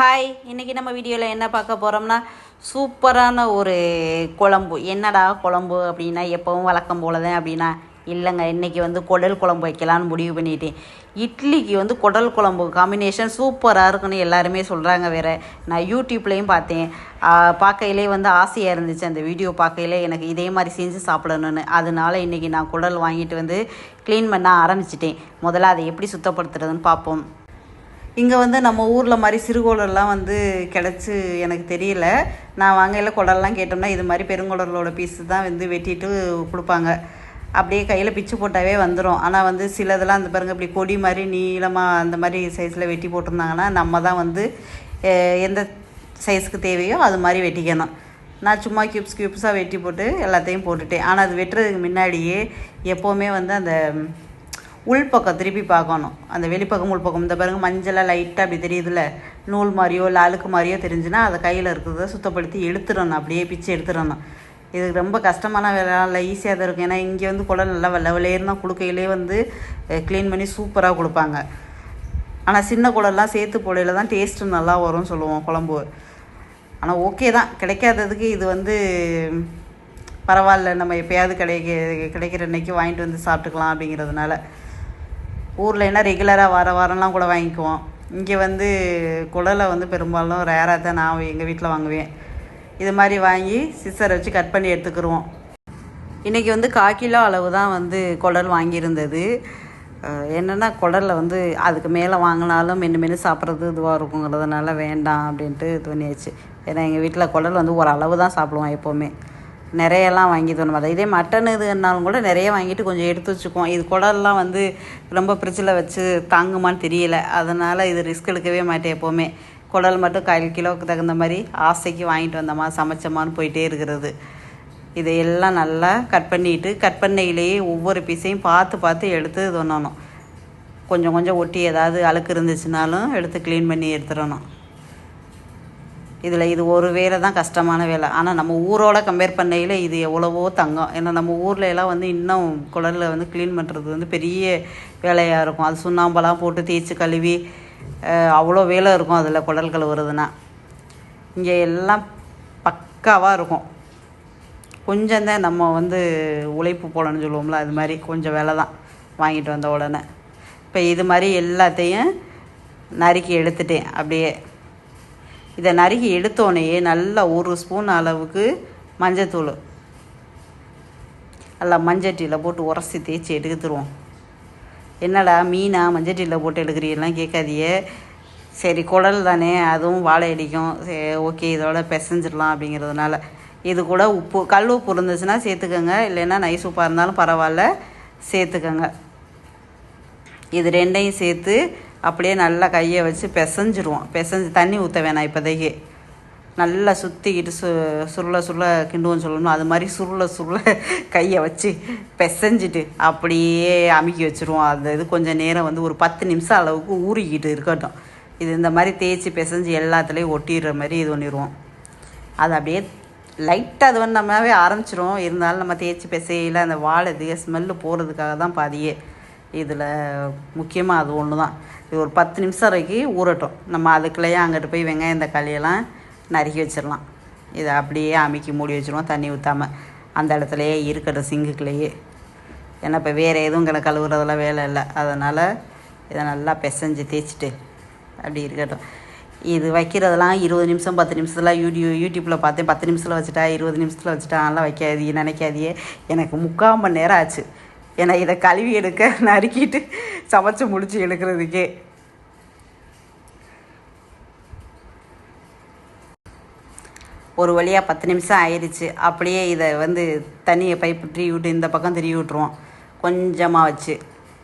Hi இன்றைக்கி நம்ம வீடியோவில் என்ன பார்க்க போகிறோம்னா சூப்பரான ஒரு குழம்பு. என்னடா குழம்பு அப்படின்னா எப்போவும் வழக்கம் போல தான் அப்படின்னா இல்லைங்க இன்றைக்கி வந்து குடல் குழம்பு வைக்கலான்னு முடிவு பண்ணிட்டேன். இட்லிக்கு வந்து குடல் குழம்பு காம்பினேஷன் சூப்பராக இருக்குன்னு எல்லாருமே சொல்கிறாங்க வேறு. நான் யூடியூப்லேயும் பார்த்தேன். பார்க்கையிலே வந்து ஆசையாக இருந்துச்சு அந்த வீடியோ பார்க்கையிலே எனக்கு இதே மாதிரி செஞ்சு சாப்பிடணும்னு. அதனால இன்றைக்கி நான் குடல் வாங்கிட்டு வந்து க்ளீன் பண்ண ஆரம்பிச்சிட்டேன். முதல்ல அதை எப்படி சுத்தப்படுத்துறதுன்னு பார்ப்போம். இங்கே வந்து நம்ம ஊரில் மாதிரி சிறுகுடல்லாம் வந்து கிடச்சி எனக்கு தெரியல. நான் வாங்கையில் குடல்லாம் கேட்டோம்னா இது மாதிரி பெருங்குடலோட பீஸு தான் வந்து வெட்டிட்டு கொடுப்பாங்க. அப்படியே கையில் பிச்சு போட்டாவே வந்துடும் ஆனால் வந்து சிலதெல்லாம் அந்த பாருங்க இப்படி கொடி மாதிரி நீளமாக அந்த மாதிரி சைஸில் வெட்டி போட்டிருந்தாங்கன்னா நம்ம தான் வந்து எந்த சைஸ்க்கு தேவையோ அது மாதிரி வெட்டிக்கணும். நான் சும்மா க்யூப்ஸ் க்யூப்ஸாக வெட்டி போட்டு எல்லாத்தையும் போட்டுட்டேன். ஆனால் அது வெட்டுறதுக்கு முன்னாடியே எப்போவுமே வந்து அந்த உள்பக்கம் திருப்பி பார்க்கணும். அந்த வெளிப்பக்கம் உள்பக்கம். இந்த பாருங்கள் மஞ்சளாக லைட்டாக அப்படி தெரியுதுல்ல. நூல் மாதிரியோ இல்லை அழுக்கு மாதிரியோ தெரிஞ்சுன்னா அதை கையில் இருக்கிறத சுத்தப்படுத்தி எடுத்துடணும். அப்படியே பிச்சு எடுத்துடணும். இது ரொம்ப கஷ்டமான வேலை. இல்லை ஈஸியாக தான் இருக்கும். ஏன்னா இங்கே வந்து குடல் நல்லா வெள்ளை வெள்ளையர்னா கொடுக்கையிலே வந்து க்ளீன் பண்ணி சூப்பராக கொடுப்பாங்க. ஆனால் சின்ன குடம்லாம் சேர்த்து போடையில் தான் டேஸ்ட்டு நல்லா வரும்னு சொல்லுவோம் குழம்பு. ஆனால் ஓகே தான். கிடைக்காததுக்கு இது வந்து பரவாயில்ல. நம்ம எப்பயாவது கிடைக்க கிடைக்கிற அன்னைக்கு வாங்கிட்டு வந்து சாப்பிட்டுக்கலாம் அப்படிங்கிறதுனால. ஊரில் என்ன ரெகுலராக வர வாரம்லாம் கூட வாங்கிக்குவோம். இங்கே வந்து குடலை வந்து பெரும்பாலும் ரேராக தான் நான் எங்கள் வீட்டில் வாங்குவேன். இது மாதிரி வாங்கி சிசரை வச்சு கட் பண்ணி எடுத்துக்கிருவோம். இன்றைக்கி வந்து கால் கிலோ அளவு தான் வந்து குடல் வாங்கியிருந்தது. என்னென்னா குடலில் வந்து அதுக்கு மேலே வாங்கினாலும் மென்று மென்று சாப்பிட்றது இதுவாக இருக்குங்கிறதுனால வேண்டாம் அப்படின்ட்டு தோணியாச்சு. ஏன்னா எங்கள் வீட்டில் குடல் வந்து ஒரு அளவு தான் சாப்பிடுவோம் எப்போவுமே. நிறையெல்லாம் வாங்கி தோணும் அதை இதே மட்டன் இதுனாலும் கூட நிறைய வாங்கிட்டு கொஞ்சம் எடுத்து வச்சுக்குவோம். இது குடல்லாம் வந்து ரொம்ப ஃப்ரிட்ஜில் வச்சு தாங்குமான்னு தெரியல. அதனால் இது ரிஸ்க் எடுக்கவே மாட்டேன் எப்போவுமே. குடல் மட்டும் கால் கிலோவுக்கு தகுந்த மாதிரி ஆசைக்கு வாங்கிட்டு வந்தோமா சமைச்சோமான்னு போயிட்டே இருக்கிறது. இதையெல்லாம் நல்லா கட் பண்ணிட்டு கட் பண்ணையிலேயே ஒவ்வொரு பீஸையும் பார்த்து பார்த்து எடுத்து இது பண்ணணும். கொஞ்சம் கொஞ்சம் ஒட்டி ஏதாவது அழுக்கு இருந்துச்சுனாலும் எடுத்து க்ளீன் பண்ணி எடுத்துடணும். இதில் இது ஒரு வேலை தான் கஷ்டமான வேலை. ஆனால் நம்ம ஊரோட கம்பேர் பண்ணையில் இது எவ்வளவோ தங்கம். ஏன்னா நம்ம ஊரில் எல்லாம் வந்து இன்னும் குடலில் வந்து க்ளீன் பண்ணுறது வந்து பெரிய வேலையாக இருக்கும். அது சுண்ணாம்பெல்லாம் போட்டு தேய்ச்சி கழுவி அவ்வளோ வேலை இருக்கும் அதில் குடல் கழுவுறதுனா இங்கே எல்லாம் பக்காவாக இருக்கும். கொஞ்சம் தான் நம்ம வந்து உழைப்பு போடணும்னு சொல்லுவோம்ல அது மாதிரி கொஞ்சம் வேலை தான் வாங்கிட்டு வந்த உடனே. இப்போ இது மாதிரி எல்லாத்தையும் நறுக்கி எடுத்துட்டேன். அப்படியே இதை நறுக்கி எடுத்தோடனே நல்லா ஒரு ஸ்பூன் அளவுக்கு மஞ்சத்தூள். நல்லா மஞ்சட்டியில் போட்டு உரசி தேய்ச்சி எடுத்துருவோம். என்னடா மீனா மஞ்சட்டியில் போட்டு எடுக்கிறீங்கலாம் கேட்காதியே சரி குடல் தானே அதுவும் வாழை அடிக்கும் சரி ஓகே இதோட பிசைஞ்சிடலாம் அப்படிங்கிறதுனால. இது கூட உப்பு கல் உப்பு இருந்துச்சுன்னா சேர்த்துக்கோங்க. இல்லைன்னா நைஸ் உப்பாக இருந்தாலும் பரவாயில்ல சேர்த்துக்கோங்க. இது ரெண்டையும் சேர்த்து அப்படியே நல்லா கையை வச்சு பிசைஞ்சிருவோம். பிசைஞ்சு தண்ணி ஊற்ற வேணாம் இப்போதைக்கு. நல்லா சுற்றிக்கிட்டு சு சுருள சுருள கிண்டுவோன்னு சொல்லணும். அது மாதிரி சுருள சுருள கையை வச்சு பிசைஞ்சிட்டு அப்படியே அமுக்கி வச்சுருவோம். அந்த இது கொஞ்சம் நேரம் வந்து ஒரு பத்து நிமிஷம் அளவுக்கு ஊறிக்கிட்டு இருக்கட்டும். இது இந்த மாதிரி தேய்ச்சி பிசைஞ்சு எல்லாத்துலேயும் ஒட்டிடுற மாதிரி இது பண்ணிடுவோம். அது அப்படியே லைட்டாக அது வந்து நம்மவே ஆரம்பிச்சிரும். இருந்தாலும் நம்ம தேய்ச்சி பிசையில் அந்த வாழை இது ஸ்மெல்லு போகிறதுக்காக தான் பாதியே. இதில் முக்கியமாக அது ஒன்று தான் இது ஒரு பத்து நிமிஷம் வரைக்கும் ஊறட்டும். நம்ம அதுக்குள்ளேயே அங்கிட்டு போய் வெங்காயம் தக்காளியெல்லாம் நறுக்கி வச்சிடலாம். இதை அப்படியே அமுக்கி மூடி வச்சிருவோம் தண்ணி ஊற்றாமல் அந்த இடத்துலையே இருக்கட்டும் சிங்குக்குள்ளேயே. ஏன்னா இப்போ வேறு எதுவும் கிட கழுவுறதெல்லாம் வேலை இல்லை. அதனால் இதை நல்லா பிசைஞ்சு தேய்ச்சிட்டு அப்படி இருக்கட்டும். இது வைக்கிறதெல்லாம் இருபது நிமிஷம் பத்து நிமிஷத்தில் யூடியூ யூடியூப்பில் பார்த்தேன். பத்து நிமிஷத்தில் வச்சுட்டா இருபது நிமிஷத்தில் வச்சுட்டா நல்லா வைக்காதீங்க நினைக்காதியே எனக்கு முக்கால் மணி நேரம் ஆச்சு. ஏன்னா இதை கழுவி எடுக்க நறுக்கிட்டு சமைச்சு முடிச்சு எடுக்கிறதுக்கே. ஒரு வழியாக பத்து நிமிஷம் ஆயிடுச்சு. அப்படியே இதை வந்து தண்ணியை பைப்பு திருவி விட்டு இந்த பக்கம் திருவி விட்ருவோம் கொஞ்சமாக வச்சு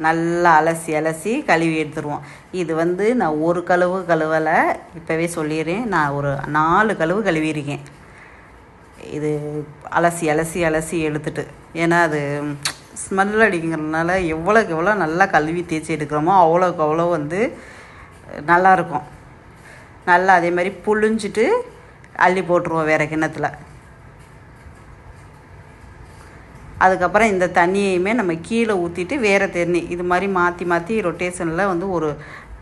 நல்லா அலசி அலசி கழுவி எடுத்துருவோம். இது வந்து நான் ஒரு கழுவு கழுவலை. இப்போவே சொல்லிடுறேன். நான் ஒரு நாலு கழுவு கழுவியிருக்கேன். இது அலசி அலசி அலசி எடுத்துட்டு. ஏன்னா அது ஸ்மெல் அடிக்கிறதுனால எவ்வளோக்கு எவ்வளோ நல்லா கழுவி தேய்ச்சி எடுக்கிறோமோ அவ்வளோக்கு அவ்வளோ வந்து நல்லாயிருக்கும் நல்லா அதே மாதிரி புழிஞ்சிட்டு அள்ளி போட்டுருவோம் வேறு கிண்ணத்தில். அதுக்கப்புறம் இந்த தண்ணியையுமே நம்ம கீழே ஊற்றிட்டு வேறு தண்ணி இது மாதிரி மாற்றி மாற்றி ரொட்டேஷனில் வந்து ஒரு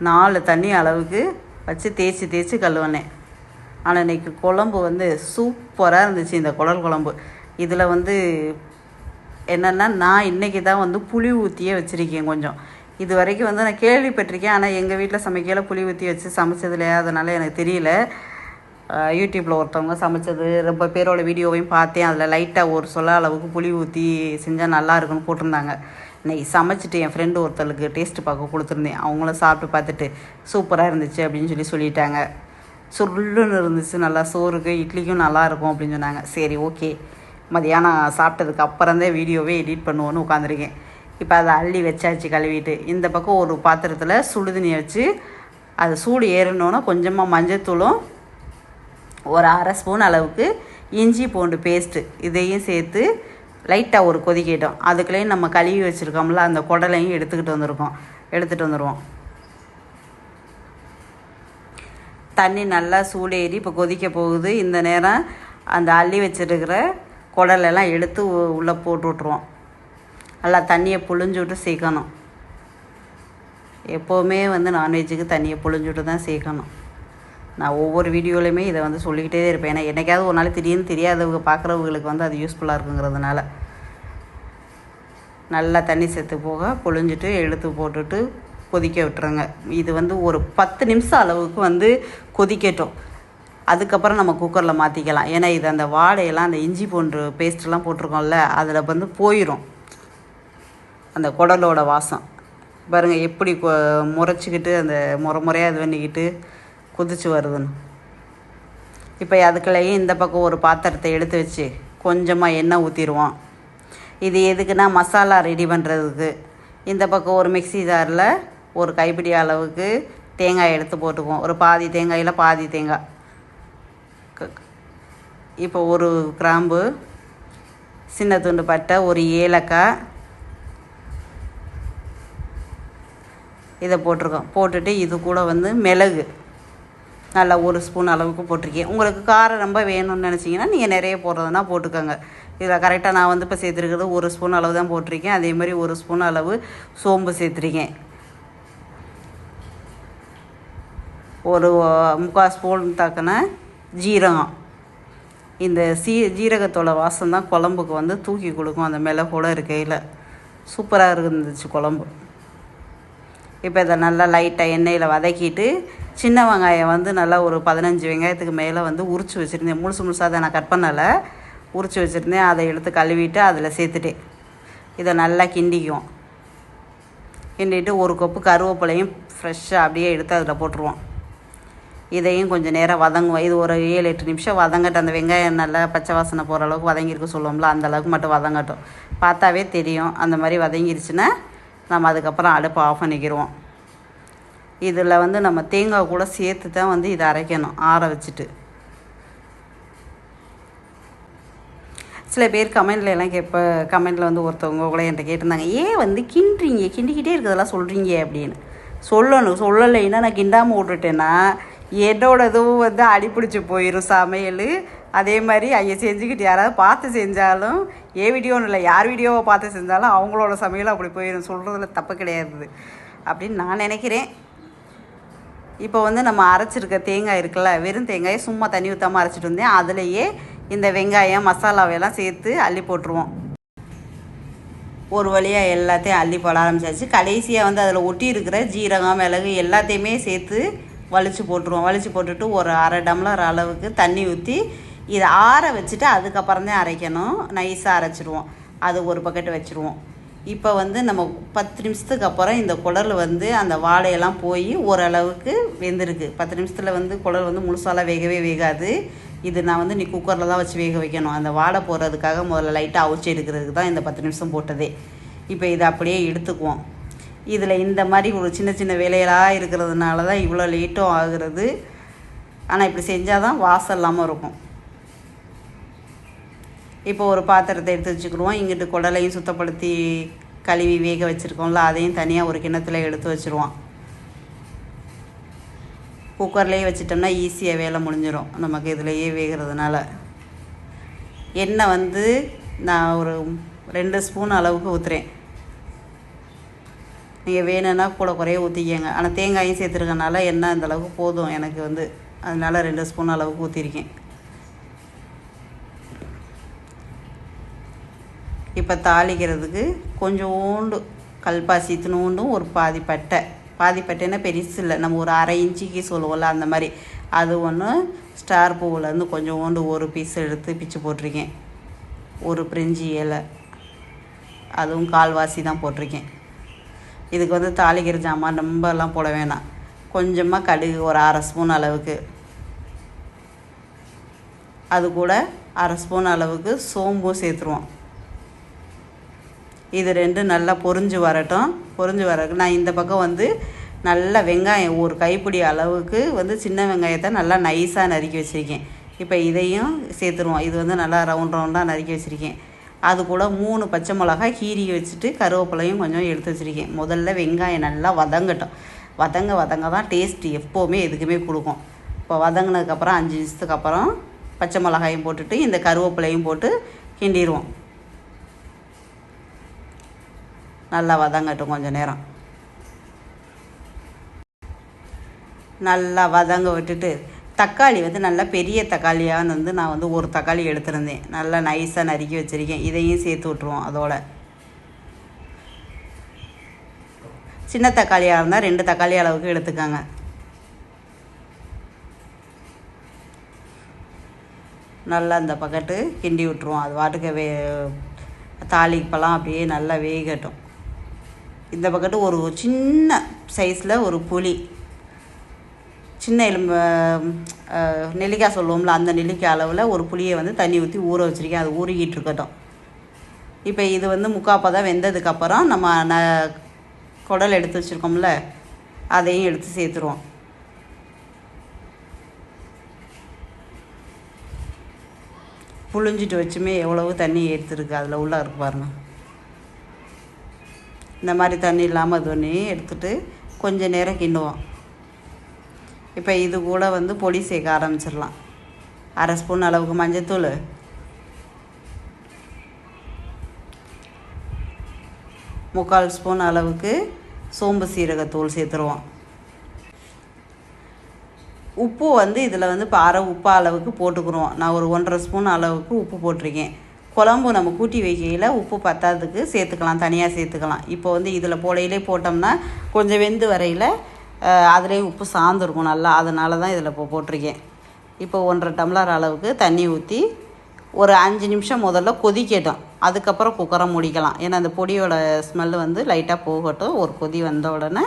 நாலு தண்ணி அளவுக்கு வச்சு தேய்ச்சி தேய்ச்சி கழுவினேன். ஆனால் இன்றைக்கி குழம்பு வந்து சூப்பராக இருந்துச்சு இந்த குடல் குழம்பு. இதில் வந்து என்னென்னா நான் இன்றைக்கி தான் வந்து புளி ஊற்றியே வச்சுருக்கேன் கொஞ்சம். இது வரைக்கும் வந்து நான் கேள்விப்பட்டிருக்கேன் ஆனால் எங்கள் வீட்டில் சமைக்கையில் புளி ஊற்றி வச்சு சமைச்சதில்லையா அதனால் எனக்கு தெரியல. யூடியூப்பில் ஒருத்தவங்க சமைச்சது ரொம்ப பேரோட வீடியோவையும் பார்த்தேன். அதில் லைட்டாக ஒரு சொல்ல அளவுக்கு புளி ஊற்றி செஞ்சால் நல்லா இருக்குன்னு போட்டிருந்தாங்க. இன்னைக்கு சமைச்சிட்டு என் ஃப்ரெண்டு ஒருத்தருக்கு டேஸ்ட்டு பார்க்க கொடுத்துருந்தேன். அவங்களும் சாப்பிட்டு பார்த்துட்டு சூப்பராக இருந்துச்சு அப்படின்னு சொல்லி சொல்லிட்டாங்க. சுருளுன்னு இருந்துச்சு. நல்லா சோறுக்கு இட்லிக்கும் நல்லா இருக்கும் அப்படின்னு சொன்னாங்க. சரி ஓகே. மதியானம் சாப்பிட்டதுக்கு அப்புறந்தே வீடியோவே எடிட் பண்ணுவோன்னு உட்காந்துருக்கேன் இப்போ அதை அள்ளி வச்சாச்சு கழுவிட்டு. இந்த பக்கம் ஒரு பாத்திரத்தில் சுடுதண்ணியை வச்சு அது சூடு ஏறணுன்னா கொஞ்சமாக மஞ்சத்தூளும் ஒரு அரை ஸ்பூன் அளவுக்கு இஞ்சி பூண்டு பேஸ்ட்டு இதையும் சேர்த்து லைட்டாக ஒரு கொதிக்கிட்டோம். அதுக்குள்ளேயும் நம்ம கழுவி வச்சுருக்கோம்ல அந்த குடலையும் எடுத்துக்கிட்டு வந்திருக்கோம். எடுத்துகிட்டு வந்துடுவோம் தண்ணி நல்லா சூடேறி இப்போ கொதிக்க போகுது. இந்த நேரம் அந்த அள்ளி வச்சிருக்கிற குடலெல்லாம் எடுத்து உள்ளே போட்டு விட்ருவோம் நல்லா தண்ணியை புழிஞ்சு விட்டு சேர்க்கணும். எப்போவுமே வந்து நான்வெஜ்ஜுக்கு தண்ணியை புழிஞ்சு விட்டு தான் சேர்க்கணும். நான் ஒவ்வொரு வீடியோலையுமே இதை வந்து சொல்லிக்கிட்டே இருப்பேன். ஏன்னா என்னைக்காவது ஒரு நாள் திடீர்னு தெரியாதவங்க பார்க்குறவங்களுக்கு வந்து அது யூஸ்ஃபுல்லாக இருக்குங்கிறதுனால. நல்லா தண்ணி சேர்த்து போக புழிஞ்சிட்டு எடுத்து போட்டுட்டு கொதிக்க விட்டுருங்க. இது வந்து ஒரு பத்து நிமிஷம் அளவுக்கு வந்து கொதிக்கட்டும். அதுக்கப்புறம் நம்ம குக்கரில் மாற்றிக்கலாம் ஏன்னா இது அந்த வாடையெல்லாம் அந்த இஞ்சி பூண்டு பேஸ்ட்லாம் போட்டிருக்கோம்ல அதில் வந்து போயிடும் அந்த குடலோட வாசம். பாருங்கள் எப்படி கொ- முறைச்சிக்கிட்டு அந்த முறை முறையாக இது பண்ணிக்கிட்டு குதிச்சு வருதுன்னு. இப்போ அதுக்குள்ளேயே இந்த பக்கம் ஒரு பாத்திரத்தை எடுத்து வச்சு கொஞ்சமாக எண்ணெய் ஊற்றிடுவோம் இது எதுக்குன்னா மசாலா ரெடி பண்ணுறதுக்கு இந்த பக்கம் ஒரு மிக்ஸி ஜாரில் ஒரு கைப்பிடி அளவுக்கு தேங்காய் எடுத்து போட்டுக்குவோம். ஒரு பாதி தேங்காயில் பாதி தேங்காய். இப்போ ஒரு கிராம்பு சின்ன துண்டு பட்டை ஒரு ஏலக்காய். இதை போட்டிருக்கோம். போட்டுட்டு இது கூட வந்து மிளகு. நல்லா ஒரு ஸ்பூன் அளவுக்கு போட்டிருக்கேன். உங்களுக்கு காரம் ரொம்ப வேணும்னு நினச்சிங்கன்னா நீங்கள் நிறைய போடுறதுனா போட்டுக்கோங்க. இதில் கரெக்டாக நான் வந்து இப்போ சேர்த்துருக்கிறது ஒரு ஸ்பூன் அளவு தான் போட்டிருக்கேன். அதே மாதிரி ஒரு ஸ்பூன் அளவு சோம்பு சேர்த்துருக்கேன். ஒரு முக்கால் ஸ்பூன் தக்கன ஜீரகம். இந்த சீ ஜீரகத்தோட வாசம் தான் குழம்புக்கு வந்து தூக்கி கொடுக்கும். அந்த மிளகோட இருக்கையில் சூப்பராக இருந்துச்சு குழம்பு. இப்போ இதை நல்லா லைட்டாக எண்ணெயில் வதக்கிட்டு சின்ன வெங்காயம் வந்து நல்லா ஒரு பதினஞ்சு வெங்காயத்துக்கு மேலே வந்து உரிச்சு வச்சுருந்தேன். முழுசு முழுசாக அதை நான் கட் பண்ணலை. உரிச்சு வச்சுருந்தேன். அதை எடுத்து கழுவிட்டு அதில் சேர்த்துட்டேன். இதை நல்லா கிண்டிக்குவோம். கிண்டிட்டு ஒரு கப்பு கருவேப்பிலையும் ஃப்ரெஷ்ஷாக அப்படியே எடுத்து அதில் போட்டுருவோம். இதையும் கொஞ்சம் நேரம் வதங்குவோம். இது ஒரு ஏழு எட்டு நிமிஷம் வதங்கட்டும். அந்த வெங்காயம் நல்லா பச்சை வாசனை போகிற அளவுக்கு வதங்கியிருக்கு சொல்லுவோம்ல அந்த அளவுக்கு மட்டும் வதங்கட்டும். பார்த்தாவே தெரியும். அந்த மாதிரி வதங்கிருச்சுன்னா நம்ம அதுக்கப்புறம் அடுப்பை ஆஃப் பண்ணிக்கிடுவோம் இதில் வந்து நம்ம தேங்காய் கூட சேர்த்து தான் வந்து இதை அரைக்கணும் ஆற வச்சுட்டு. சில பேர் கமெண்ட்ல எல்லாம் கேட்ப கமெண்ட்டில் வந்து ஒருத்தவங்க கூட என்கிட்ட கேட்டிருந்தாங்க ஏன் வந்து கிண்டுறீங்க? கிண்டிக்கிட்டே இருக்கிறதெல்லாம் சொல்கிறீங்க அப்படின்னு. சொல்லணும். சொல்லலைன்னா நான் கிண்டாமல் விட்டுட்டேன்னா என்னோட இதுவும் வந்து அடிப்பிடிச்சி போயிடும் சமையல். அதே மாதிரி ஐயா செஞ்சுக்கிட்டு யாராவது பார்த்து செஞ்சாலும் ஏன் வீடியோன்னு இல்லை யார் வீடியோவை பார்த்து செஞ்சாலும் அவங்களோட சமையல் அப்படி போயிடும் சொல்கிறதுல தப்பு கிடையாது. அப்படின்னு நான் நினைக்கிறேன். இப்போ வந்து நம்ம அரைச்சிருக்க தேங்காய் இருக்குல்ல வெறும் தேங்காயை சும்மா தண்ணி ஊற்றாமல் அரைச்சிட்டு வந்தேன். அதுலேயே இந்த வெங்காயம் மசாலாவையெல்லாம் சேர்த்து அள்ளி போட்டுருவோம். ஒரு வழியாக எல்லாத்தையும் அள்ளி போட ஆரம்பிச்சாச்சு. கடைசியாக வந்து அதில் ஒட்டி இருக்கிற ஜீரகம் மிளகு எல்லாத்தையுமே சேர்த்து வலிச்சு போட்டுருவோம். வலிச்சு போட்டுட்டு ஒரு அரை டம்ளர் அளவுக்கு தண்ணி ஊற்றி இதை ஆற வச்சுட்டு அதுக்கப்புறம் தான் அரைக்கணும். நைஸாக அரைச்சிடுவோம் அது ஒரு பக்கெட் வச்சுருவோம். இப்போ வந்து நம்ம பத்து நிமிஷத்துக்கு அப்புறம் இந்த குடல் வந்து அந்த வாழையெல்லாம் போய் ஓரளவுக்கு வெந்திருக்கு. பத்து நிமிஷத்தில் வந்து குடல் வந்து முழுசாலாம் வேகவே வேகாது. இது நான் வந்து நீ குக்கரில் தான் வச்சு வேக வைக்கணும். அந்த வாடை போடுறதுக்காக முதல்ல லைட்டாக அவிச்சு எடுக்கிறதுக்கு தான் இந்த பத்து நிமிஷம் போட்டதே. இப்போ இதை அப்படியே எடுத்துக்குவோம். இதில் இந்த மாதிரி ஒரு சின்ன சின்ன வேலையெல்லாம் இருக்கிறதுனால தான் இவ்வளோ லேட்டும் ஆகுறது. ஆனால் இப்படி செஞ்சால் தான் வாசம் இல்லாமல் இருக்கும். இப்போ ஒரு பாத்திரத்தை எடுத்து வச்சுக்கிடுவோம். இங்கிட்டு குடலையும் சுத்தப்படுத்தி கழுவி வேக வச்சுருக்கோம்ல அதையும் தனியாக ஒரு கிணத்துல எடுத்து வச்சுருவோம். குக்கர்லேயே வச்சிட்டோம்னா ஈஸியாக வேலை முடிஞ்சிடும் நமக்கு இதுலேயே வேகிறதுனால. எண்ணெய் வந்து நான் ஒரு ரெண்டு ஸ்பூன் அளவுக்கு ஊற்றுறேன் நீங்கள் வேணும்னா கூட குறைய ஊற்றிக்கங்க ஆனால் தேங்காயும் சேர்த்துருக்கனால என்ன இந்த அளவுக்கு போதும் எனக்கு வந்து. அதனால் ரெண்டு ஸ்பூன் அளவுக்கு ஊற்றிருக்கேன் இப்போ தாளிக்கிறதுக்கு கொஞ்சோண்டு கல்பாசி இத்தினோண்டும் ஒரு பாதி பட்டை. பாதி பட்டைன்னா பெருசு இல்லை. நம்ம ஒரு அரை இன்ச்சுக்கு சொல்லுவோம்ல அந்த மாதிரி. அது ஒன்று ஸ்டார் பூவிலேருந்து கொஞ்சோண்டு ஒரு பீஸ் எடுத்து பிச்சு போட்டிருக்கேன். ஒரு பிரிஞ்சி இலை. அதுவும் கால்வாசி தான் போட்டிருக்கேன். இதுக்கு வந்து தாளிக்கிற ஜாமான் ரொம்பலாம் போட வேணாம். கொஞ்சமாக கடுகு ஒரு அரை ஸ்பூன் அளவுக்கு. அது கூட அரை ஸ்பூன் அளவுக்கு சோம்பும் சேர்த்துருவோம். இது ரெண்டும் நல்லா பொரிஞ்சு வரட்டும். பொரிஞ்சு வரக்கு நான் இந்த பக்கம் வந்து நல்ல வெங்காயம் ஒரு கைப்பிடி அளவுக்கு வந்து சின்ன வெங்காயத்தை நல்லா நைஸாக நறுக்கி வச்சுருக்கேன். இப்போ இதையும் சேர்த்துருவோம். இது வந்து நல்லா ரவுண்ட் ரவுண்டாக நறுக்கி வச்சுருக்கேன். அது கூட மூணு பச்சை மிளகாய் கீறி வச்சுட்டு கருவேப்பிலையும் கொஞ்சம் எடுத்து வச்சுருக்கேன். முதல்ல வெங்காயம் நல்லா வதங்கட்டும். வதங்க வதங்க தான் டேஸ்ட் எப்போவுமே எதுக்குமே கொடுக்கும். இப்போ வதங்கினதுக்கப்புறம் அஞ்சு நிமிஷத்துக்கு அப்புறம் பச்சை மிளகாயும் போட்டுட்டு இந்த கருவேப்பிலையும் போட்டு கிண்டிடுவோம். நல்லா வதங்கட்டும் கொஞ்சம் நேரம். நல்லா வதங்க விட்டுட்டு தக்காளி வந்து நல்லா பெரிய தக்காளியாக வந்து நான் வந்து ஒரு தக்காளி எடுத்திருந்தேன். நல்லா நைஸாக நறுக்கி வச்சுருக்கேன். இதையும் சேர்த்து விட்ருவோம் அதோட. சின்ன தக்காளியாக இருந்தால் ரெண்டு தக்காளி அளவுக்கு எடுத்துக்கோங்க. நல்லா இந்த பக்கெட்டு கிண்டி விட்ருவோம் அது வாட்டுக்கு வே தாளிப்பெல்லாம் அப்படியே நல்லா வேகட்டும். இந்த பக்கெட்டு ஒரு சின்ன சைஸில் ஒரு புளி. சின்ன எலும்பு நெல்லிக்காய் சொல்லுவோம்ல அந்த நெல்லிக்காய் அளவில் ஒரு புளியை வந்து தண்ணி ஊற்றி ஊற வச்சுருக்கேன். அது ஊறிக்கிட்டு இருக்கட்டும். இப்போ இது வந்து முக்காப்பதம் வெந்ததுக்கப்புறம் நம்ம ந குடல் எடுத்து வச்சுருக்கோம்ல அதையும் எடுத்து சேர்த்துருவோம். புழிஞ்சிட்டு வச்சுமே எவ்வளவு தண்ணி எடுத்துருக்கு அதில் உள்ள இருக்கு பாருங்க. இந்த மாதிரி தண்ணி இல்லாமல் அது எடுத்துகிட்டு எடுத்துட்டு நேரம் கிண்டுவோம். இப்போ இது கூட வந்து பொடி சேர்க்க ஆரம்பிச்சிடலாம். அரை ஸ்பூன் அளவுக்கு மஞ்சத்தூள். முக்கால் ஸ்பூன் அளவுக்கு சோம்பு சீரகத்தூள் சேர்த்துருவோம். உப்பு வந்து இதில் வந்து இப்போ அரை உப்பு அளவுக்கு போட்டுக்கிறோம். நான் ஒரு ஒன்றரை ஸ்பூன் அளவுக்கு உப்பு போட்டிருக்கேன். குழம்பு நம்ம கூட்டி வைக்கையில் உப்பு பத்தாததுக்கு சேர்த்துக்கலாம் தனியாக சேர்த்துக்கலாம். இப்போ வந்து இதில் போலையிலே போட்டோம்னா கொஞ்சம் வெந்து வரையில் அதிலே உப்பு சார்ந்துருக்கும் நல்லா. அதனால தான் இதில் இப்போ போட்டிருக்கேன். இப்போ ஒன்றரை டம்ளர் அளவுக்கு தண்ணி ஊற்றி ஒரு அஞ்சு நிமிஷம் முதல்ல கொதிக்கட்டும். அதுக்கப்புறம் குக்கரை முடிக்கலாம். ஏன்னா அந்த பொடியோட ஸ்மெல் வந்து லைட்டாக போகட்டும். ஒரு கொதி வந்த உடனே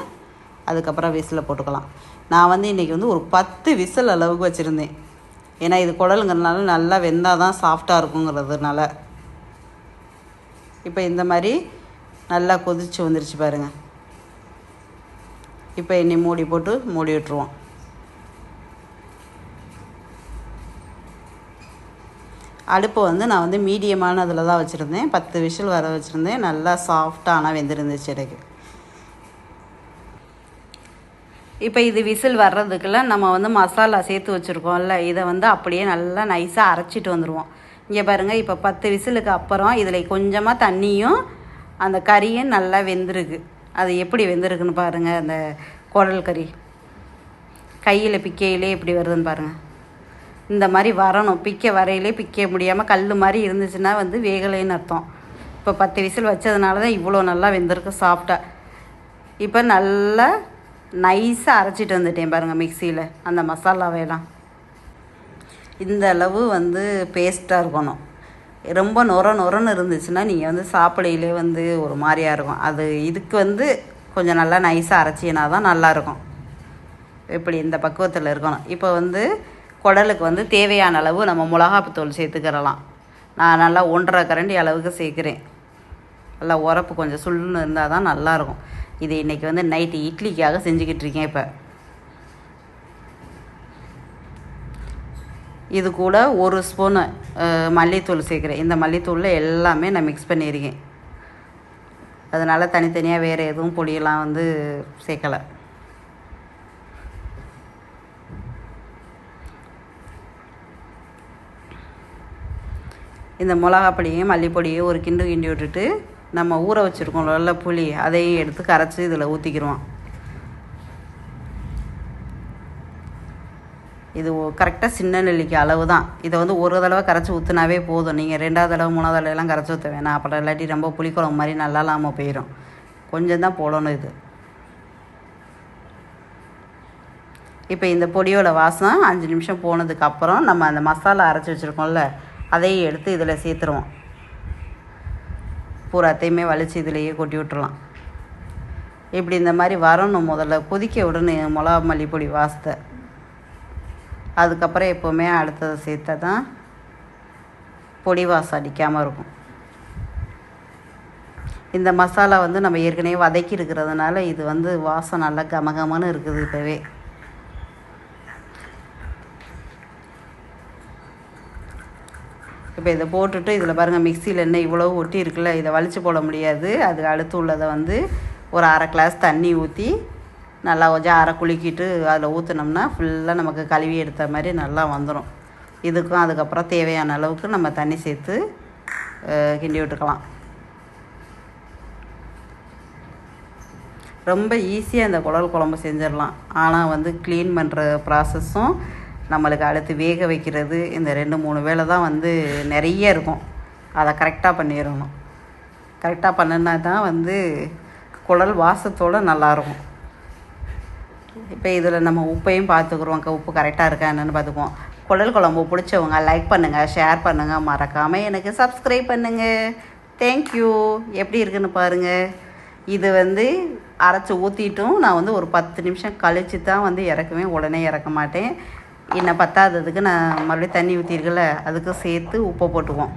அதுக்கப்புறம் விசில் போட்டுக்கலாம். நான் வந்து இன்றைக்கி வந்து ஒரு பத்து விசில் அளவுக்கு வச்சுருந்தேன். ஏன்னா இது குடலுங்கிறதுனால நல்லா வெந்தால் தான் சாஃப்டாக இருக்குங்கிறதுனால. இப்போ இந்த மாதிரி நல்லா கொதிச்சு வந்துருச்சு பாருங்கள் இப்போ என்னை மூடி போட்டு மூடி விட்டுருவோம் அடுப்பு வந்து நான் வந்து மீடியமான இதில் தான் வச்சுருந்தேன். பத்து விசில் வர வச்சுருந்தேன். நல்லா சாஃப்டாக ஆனால் வெந்திருந்துச்சு எனக்கு. இப்போ இது விசில் வர்றதுக்குள்ள நம்ம வந்து மசாலா சேர்த்து வச்சுருக்கோம்ல இதை வந்து அப்படியே நல்லா நைஸாக அரைச்சிட்டு வந்துடுவோம் இங்கே பாருங்கள் இப்போ பத்து விசிலுக்கு அப்புறம் இதில் கொஞ்சமாக தண்ணியும் அந்த கறியும் நல்லா வெந்திருக்கு. அது எப்படி வெந்திருக்குன்னு பாருங்கள் அந்த குடல் கறி. கையில் பிக்கையிலே எப்படி வருதுன்னு பாருங்கள் இந்த மாதிரி வரணும் பிக்க வரையிலே பிக்க முடியாமல் கல் மாதிரி இருந்துச்சுன்னா வந்து வேகலைன்னு அர்த்தம். இப்போ பத்து விசில் வச்சதுனால தான் இவ்வளோ நல்லா வெந்திருக்கு சாஃப்டாக இப்போ நல்லா நைஸாக அரைச்சிட்டு வந்துட்டேன் பாருங்கள் மிக்சியில் அந்த மசாலாவையெல்லாம். இந்த அளவு வந்து பேஸ்ட்டாக இருக்கணும். ரொம்ப நொர நொரன்னு இருந்துச்சுன்னா நீங்கள் வந்து சாப்பிடையிலே வந்து ஒரு மாதிரியாக இருக்கும். அது இதுக்கு வந்து கொஞ்சம் நல்லா நைஸாக அரைச்சினா தான் நல்லாயிருக்கும் இப்படி இந்த பக்குவத்தில் இருக்கணும். இப்போ வந்து குடலுக்கு வந்து தேவையான அளவு நம்ம மிளகாப்புத்தூள் சேர்த்துக்கிறலாம். நான் நல்லா ஒன்றரை கரண்டி அளவுக்கு சேர்க்குறேன். நல்லா உரப்பு கொஞ்சம் சுள்ளுன்னு இருந்தால் தான் நல்லாயிருக்கும் இது இன்றைக்கி வந்து நைட்டு இட்லிக்காக செஞ்சுக்கிட்டு இருக்கேன் இப்போ. இது கூட ஒரு ஸ்பூனு மல்லித்தூள் சேர்க்குறேன். இந்த மல்லித்தூளில் எல்லாமே நான் மிக்ஸ் பண்ணியிருக்கேன் அதனால் தனித்தனியாக வேறு எதுவும் பொடியெல்லாம் வந்து சேர்க்கலை. இந்த மிளகா பொடியும் மல்லிப்பொடியும் ஒரு கிண்டு கிண்டி விட்டுட்டு நம்ம ஊற வச்சுருக்கோம் நல்ல புளி அதையும் எடுத்து கரைச்சி இதில் ஊற்றிக்கிருவோம் இது கரெக்டாக சின்ன நெல்லிக்கு அளவு தான் இதை வந்து ஒரு தடவை கரைச்சி ஊற்றினாவே போதும். நீங்கள் ரெண்டாவது தடவை மூணாவது தடவைலாம் கரைச்சி ஊற்ற வேணாம். அப்புறம் இல்லாட்டி ரொம்ப புளிக்குழம்பு மாதிரி நல்லா இல்லாமல் போயிடும் கொஞ்சம் தான் போடணும் இது. இப்போ இந்த பொடியோட வாசம் அஞ்சு நிமிஷம் போனதுக்கு அப்புறம் நம்ம அந்த மசாலா அரைச்சி வச்சுருக்கோம்ல அதையும் எடுத்து இதில் சேர்த்துருவோம். பூராத்தையுமே வலிச்சு இதிலையே கொட்டி விட்டுருலாம் இப்படி இந்த மாதிரி வரணும் முதல்ல. கொதிக்க விடணும் மிளகா மல்லிப்பொடி வாசத்தை. அதுக்கப்புறம் எப்போவுமே அடுத்ததை சேர்த்தா தான் பொடி வாசம் அடிக்காமல் இருக்கும். இந்த மசாலா வந்து நம்ம ஏற்கனவே வதக்கி இருக்கிறதுனால இது வந்து வாசம் நல்லா கமகமன்னு இருக்குது இப்போவே. இப்போ இதை போட்டுட்டு இதில் பாருங்கள் மிக்சியில் என்ன இவ்வளோ ஒட்டி இருக்குல்ல இதை வலிச்சு போட முடியாது. அதுக்கு அடுத்து உள்ளதை வந்து ஒரு அரை கிளாஸ் தண்ணி ஊற்றி நல்லா கொஞ்சம் அரை குலுக்கிட்டு அதில் ஊற்றுனோம்னா ஃபுல்லாக நமக்கு கழுவி எடுத்த மாதிரி நல்லா வந்துடும் இதுக்கும் அதுக்கப்புறம் தேவையான அளவுக்கு நம்ம தண்ணி சேர்த்து கிண்டி விட்டுக்கலாம். ரொம்ப ஈஸியாக இந்த குடல் குழம்பு செஞ்சிடலாம். ஆனால் வந்து க்ளீன் பண்ணுற ப்ராசஸும் நம்மளுக்கு அடுத்து வேக வைக்கிறது இந்த ரெண்டு மூணு வேலை தான் வந்து நிறைய இருக்கும். அதை கரெக்டாக பண்ணிடணும். கரெக்டாக பண்ணினா தான் வந்து குடல் வாசத்தோடு நல்லாயிருக்கும் இப்போ இதில் நம்ம உப்பையும் பார்த்துக்குறோம் உப்பு கரெக்டாக இருக்கா என்னன்னு பார்த்துக்குவோம் குடல் குழம்பு பிடிச்சவங்க லைக் பண்ணுங்கள் ஷேர் பண்ணுங்கள் மறக்காமல் எனக்கு சப்ஸ்கிரைப் பண்ணுங்கள் தேங்க்யூ எப்படி இருக்குன்னு பாருங்கள் இது வந்து அரைச்சி ஊற்றிட்டும் நான் வந்து ஒரு பத்து நிமிஷம் கழித்து தான் வந்து இறக்குவேன். உடனே இறக்க மாட்டேன். என்ன பத்தாததுக்கு நான் மறுபடியும் தண்ணி ஊற்றிருக்கல அதுக்கு சேர்த்து உப்பை போட்டுக்குவோம்.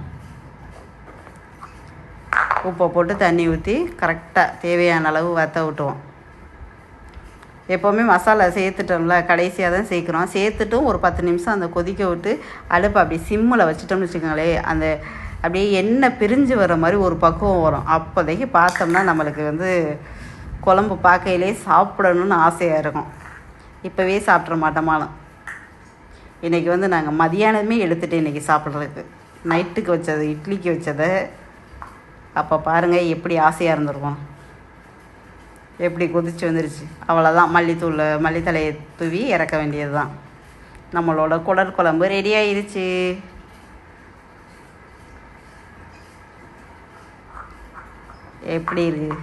உப்பை போட்டு தண்ணி ஊற்றி கரெக்டாக தேவையான அளவு வற்ற விட்டுவோம் எப்போவுமே மசாலா சேர்த்துட்டோம்ல கடைசியாக தான் சேர்க்குறோம். சேர்த்துட்டும் ஒரு பத்து நிமிஷம் அந்த கொதிக்க விட்டு அடுப்பு அப்படி சிம்மில் வச்சுட்டோம்னு வச்சுக்கோங்களேன் அந்த அப்படியே எண்ணெய் பிரிஞ்சு வர மாதிரி ஒரு பக்குவம் வரும். அப்போதைக்கு பார்த்தோம்னா நம்மளுக்கு வந்து குழம்பு பார்க்கையிலே சாப்பிடணும்னு ஆசையாக இருக்கும். இப்போவே சாப்பிட்ற மாட்டோமாலும். இன்றைக்கி வந்து நாங்கள் மதியானமே எடுத்துகிட்டு இன்றைக்கி சாப்பிட்றதுக்கு. நைட்டுக்கு வச்சது இட்லிக்கு வச்சதை. அப்போ பாருங்கள் எப்படி ஆசையாக இருந்திருக்கும். எப்படி கொதிச்சு வந்துருச்சு. அவ்வளோதான் மல்லித்தூள் மல்லித்தலையை தூவி இறக்க வேண்டியது தான் நம்மளோட குடல் குழம்பு ரெடி ஆயிடுச்சு. எப்படி இருக்கு?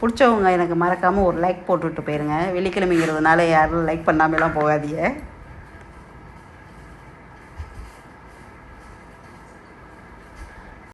பிடிச்சவங்க எனக்கு மறக்காமல் ஒரு லைக் போட்டுவிட்டு போயிருங்க. வெள்ளிக்கிழமைங்கிறதுனால யாரும் லைக் பண்ணாமலாம் போகாதீங்க.